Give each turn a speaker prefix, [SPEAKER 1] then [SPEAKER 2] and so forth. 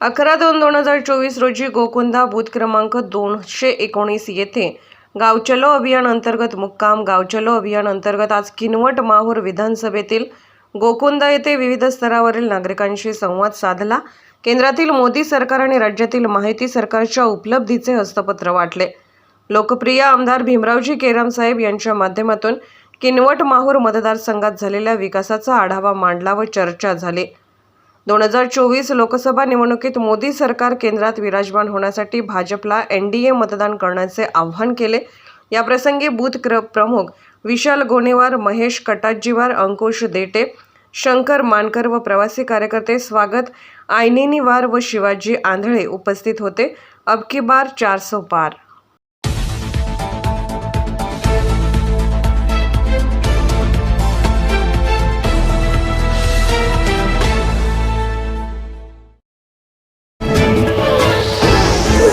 [SPEAKER 1] अकरा दोन दोन हजार चोवीस रोजी गोकुंदा बूथ क्रमांक दोनशे एकोणीस येथे गावचलो अभियान अंतर्गत मुक्काम गावचलो अभियान अंतर्गत आज किनवट माहूर विधानसभेतील गोकुंदा येथे विविध स्तरावरील नागरिकांशी संवाद साधला. केंद्रातील मोदी सरकार आणि राज्यातील माहिती सरकारच्या उपलब्धीचे हस्तपत्र वाटले. लोकप्रिय आमदार भीमरावजी केरामसाहेब यांच्या माध्यमातून किनवट माहूर मतदारसंघात झालेल्या विकासाचा आढावा मांडला व चर्चा झाली. दोन हजार चोवीस लोकसभा निवडणुकीत मोदी सरकार केंद्रात विराजमान होण्यासाठी भाजपला एन डी ए मतदान करण्याचे आव्हान केले. याप्रसंगी बूथ क्र प्रमुख विशाल गोनेवार महेश कटाजीवार अंकुश देटे शंकर मानकर व प्रवासी कार्यकर्ते स्वागत आयनिनीवार व शिवाजी आंधळे उपस्थित होते. अबकी बार चार सौ पार